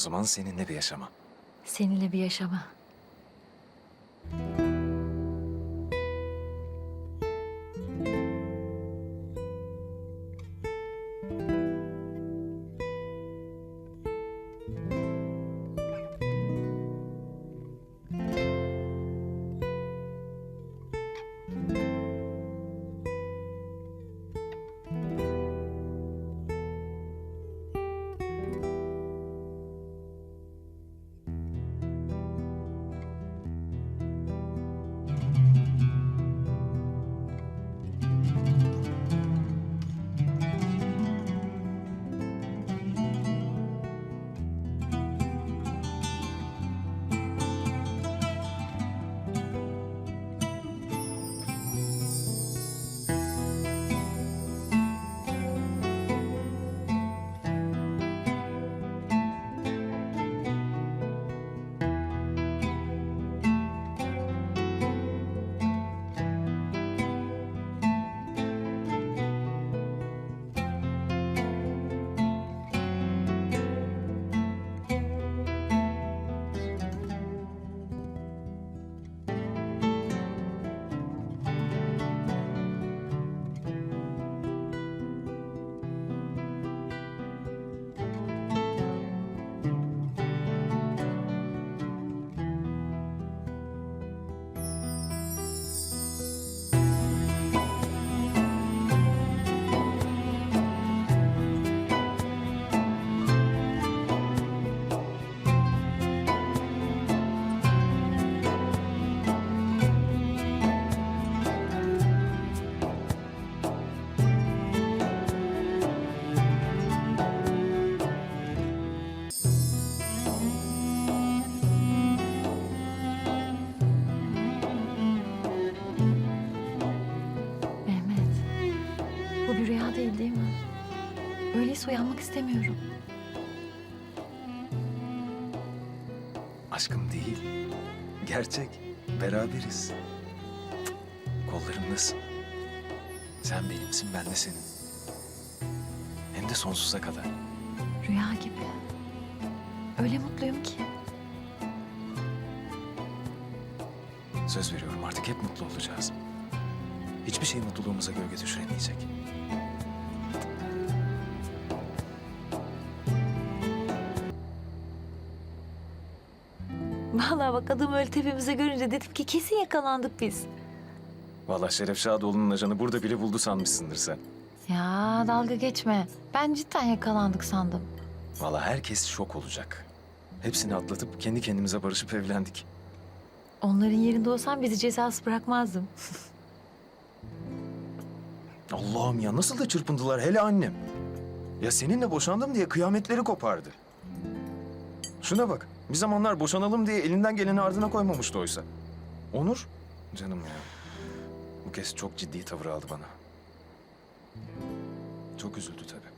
zaman seninle bir yaşama. Seninle bir yaşama. Öyleyse uyanmak istemiyorum. Aşkım değil. Gerçek. Beraberiz. Cık, Kollarımdasın. Sen benimsin, ben de senin. Hem de sonsuza kadar. Rüya gibi. Öyle mutluyum ki. Söz veriyorum artık hep mutlu olacağız. Hiçbir şey mutluluğumuza gölge düşüremeyecek. Vallahi bak adamı öyle tepemize görünce dedim ki kesin yakalandık biz. Vallahi Şeref Şadoğlu'nun ajanı burada bile buldu sanmışsındır sen. Ya dalga geçme. Ben cidden yakalandık sandım. Vallahi herkes şok olacak. Hepsini atlatıp kendi kendimize barışıp evlendik. Onların yerinde olsam bizi cezasız bırakmazdım. Allah'ım ya nasıl da çırpındılar hele annem. Ya seninle boşandım diye kıyametleri kopardı. Şuna bak. Bir zamanlar boşanalım diye elinden geleni ardına koymamıştı oysa. Onur? Canım ya. Bu kez çok ciddi tavır aldı bana. Çok üzüldü tabii.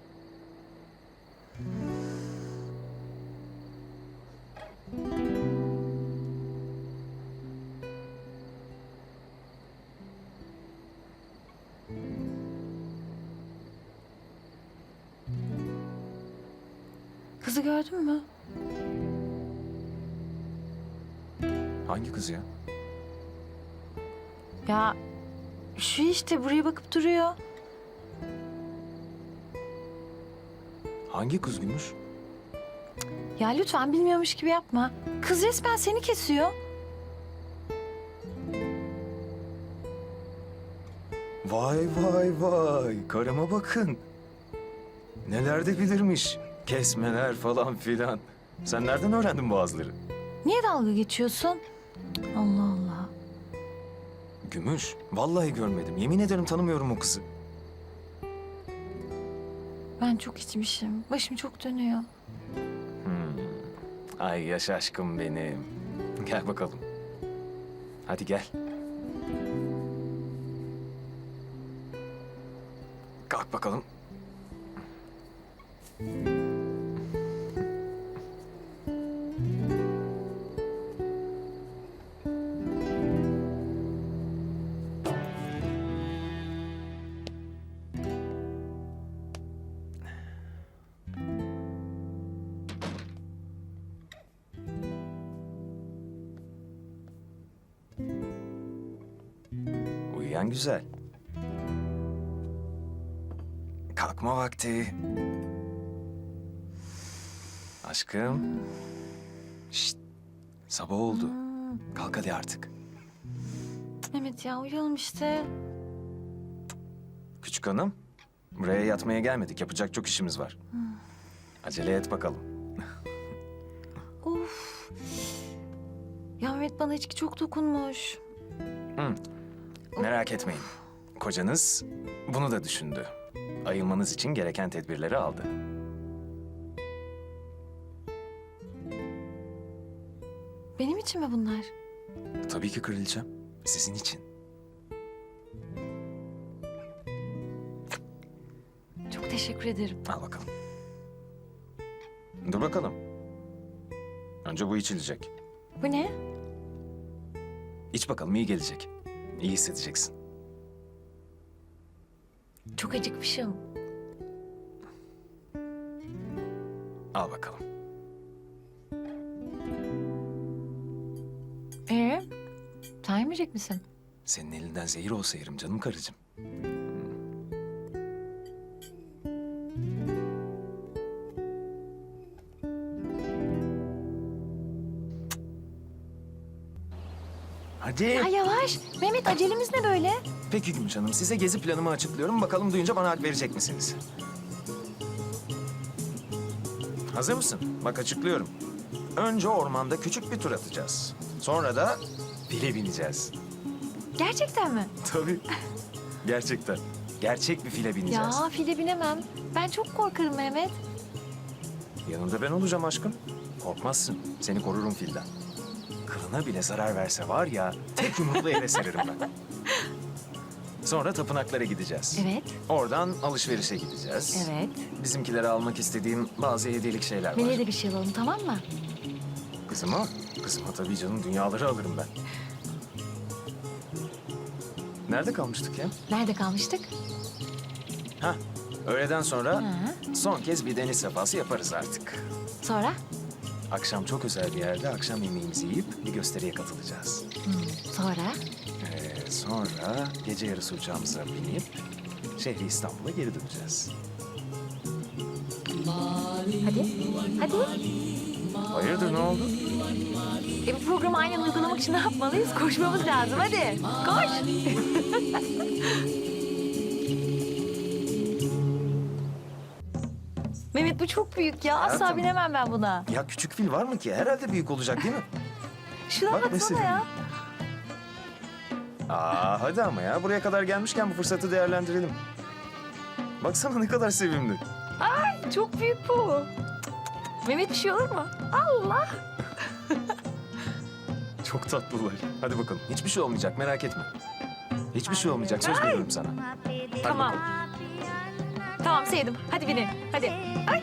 Kızı gördün mü? Hangi kız ya? Ya şu işte buraya bakıp duruyor. Hangi kız Gümüş? Ya lütfen bilmiyormuş gibi yapma. Kız resmen seni kesiyor. Vay vay vay. Karıma bakın. Neler de bilirmiş. Kesmeler falan filan. Sen nereden öğrendin bu azları? Niye dalga geçiyorsun? Allah Allah. Gümüş. Vallahi görmedim. Yemin ederim tanımıyorum o kızı. Ben çok içmişim. Başım çok dönüyor. Hmm. Ay yaş aşkım benim. Gel bakalım. Hadi gel. Kalk bakalım. Uyuyan güzel. Kalkma vakti. Aşkım. Şşt. Sabah oldu. Kalk hadi artık. Mehmet ya uyuyalım işte. Küçük hanım. Buraya yatmaya gelmedik. Yapacak çok işimiz var. Acele et bakalım. Of. Ya Mehmet bana içki çok dokunmuş. Merak etmeyin. Kocanız bunu da düşündü. Ayılmanız için gereken tedbirleri aldı. Benim için mi bunlar? Tabii ki kraliçem. Sizin için. Çok teşekkür ederim. Al bakalım. Dur bakalım. Önce bu içilecek. Bu ne? İç bakalım iyi gelecek. İyi hissedeceksin. Çok acıkmışım. Al bakalım. Ee, sen yemeyecek misin? Senin elinden zehir olsa yerim canım karıcığım. Hadi. Ya yavaş. Mehmet acelemiz ne böyle? Peki Gümüş Hanım, size gezi planımı açıklıyorum. Bakalım duyunca bana hak verecek misiniz? Hazır mısın? Bak açıklıyorum. Önce ormanda küçük bir tur atacağız. Sonra da file bineceğiz. Gerçekten mi? Tabii. Gerçekten. Gerçek bir file bineceğiz. Ya file binemem. Ben çok korkarım Mehmet. Yanında ben olacağım aşkım. Korkmazsın. Seni korurum filden. Kılına bile zarar verse var ya, tek yumrukla yere sererim ben. Sonra tapınaklara gideceğiz. Evet, Oradan alışverişe gideceğiz. evet. Bizimkilere almak istediğim bazı hediyelik şeyler var. Meleğe de bir şey alalım tamam mı? Kızıma, kızıma tabii canım dünyaları alırım ben. Nerede kalmıştık ya? Nerede kalmıştık? Hah, öğleden sonra Ha. son kez bir deniz sefası yaparız artık. Sonra? Akşam çok özel bir yerde akşam yemeğimizi yiyip bir gösteriye katılacağız. Hmm, sonra? Ee, sonra gece yarısı uçağımıza binip şehri İstanbul'a geri döneceğiz. Hadi, hadi. Hayırdır ne oldu? E bu programı aynen uygulamak için ne yapmalıyız? Koşmamız lazım hadi. Koş. Mehmet bu çok büyük ya. Asla Hayatım. binemem ben buna. Ya küçük fil var mı ki? Herhalde büyük olacak değil mi? Şuna Bak baksana mesela. ya. Aa hadi ama ya buraya kadar gelmişken bu fırsatı değerlendirelim. Baksana ne kadar sevimli. Çok büyük bu. Mehmet bir şey olur mu? Allah. Çok tatlılar. Hadi bakalım. Hiçbir şey olmayacak merak etme. Hiçbir şey olmayacak söz veriyorum sana. Tamam. Tamam sevdim. Hadi binin. Hadi. Ay.